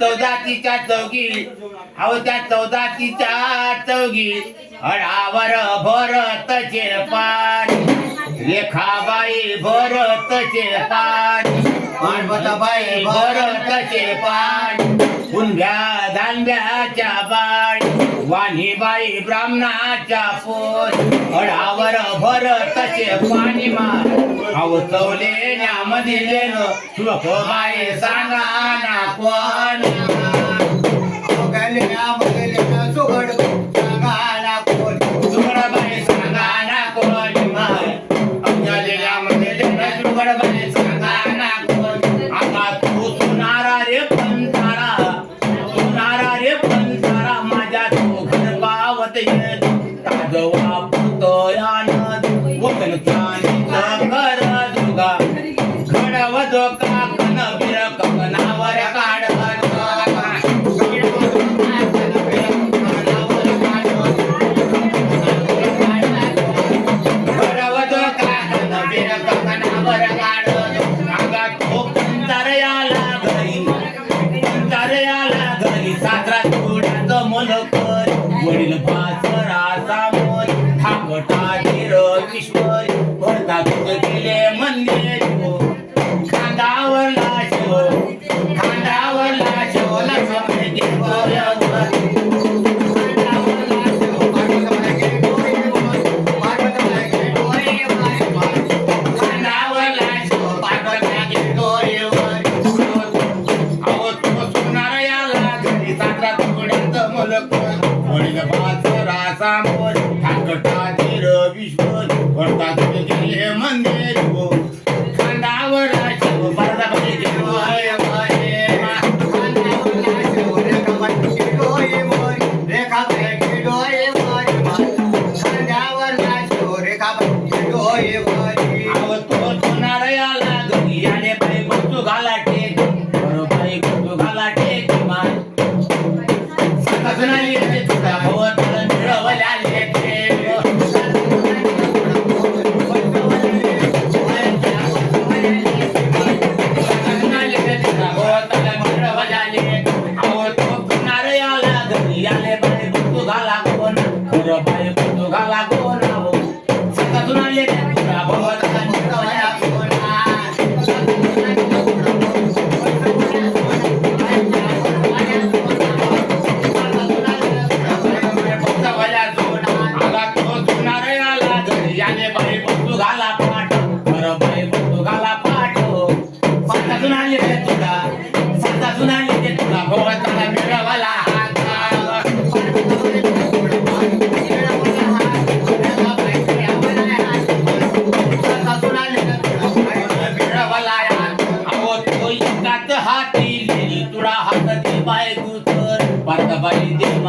चौदातीच्या चौगी अहो त्या चौदातीच्या चौगी अडावर भरतचे पान रेखाबाई भरतचे पान पार्वताबाई भरतचे पान कुंभ्या दांब्याच्या बाळ वाणीबाई ब्राह्मणाच्या पोर अडावर भर तसे पाणी मार. अवचवले न्यामदिले श्लोकबाई सांगा ना पण দোকান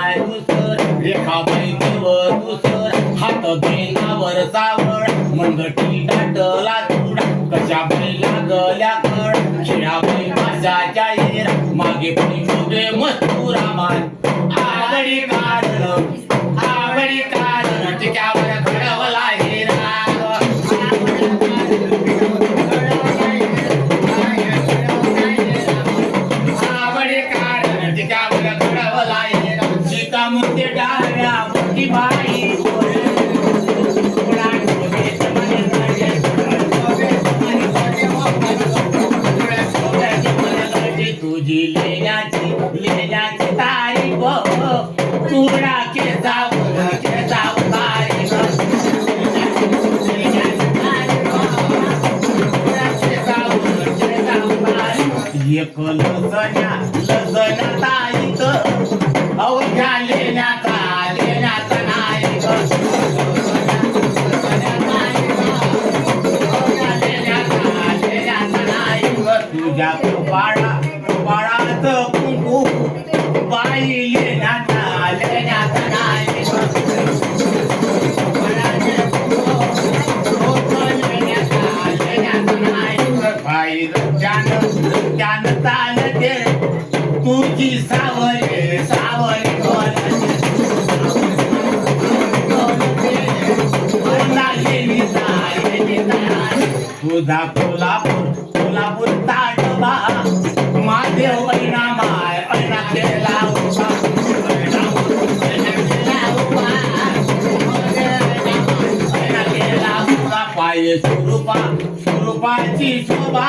पाय उसर रेखा बैठवर उसर हात बेनावर सावळ मंदटी दाटला तुडा कशा बाई लागल्या कड खिळा बाई माझ्याच्या येर मागे पण मस्तू रामान आगडी काढलं. con lasaña. तुझा कोल्हापूर कोल्हापूर ताटबा मादेव ऐना माय ऐना केला पाय स्वरूपा स्वरूपाची शोभा.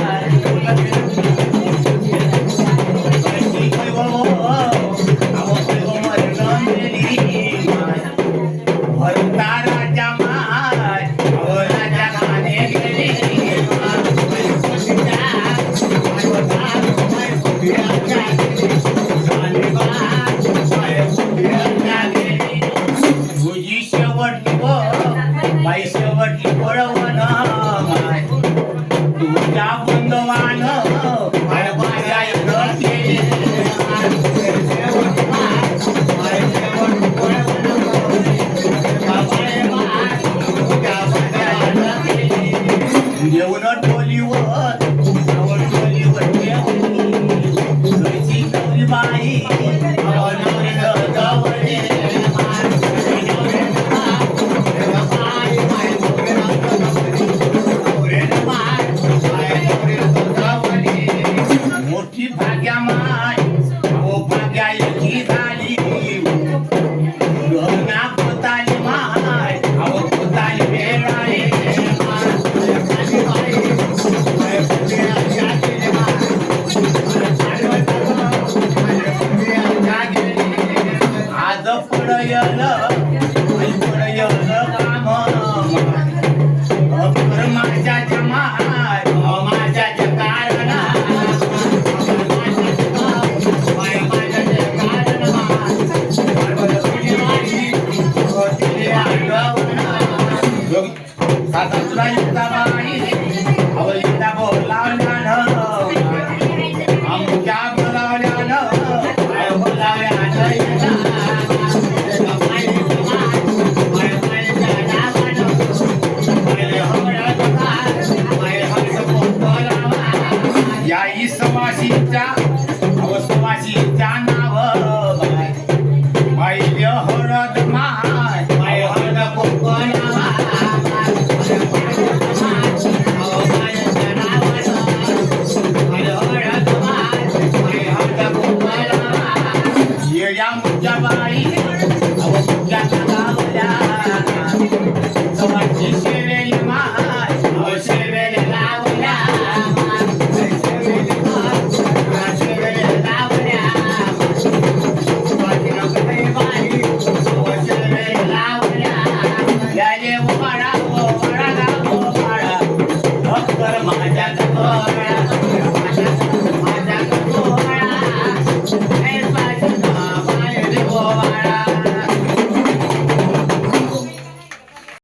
পাই। yeah, no. ஜய உபரா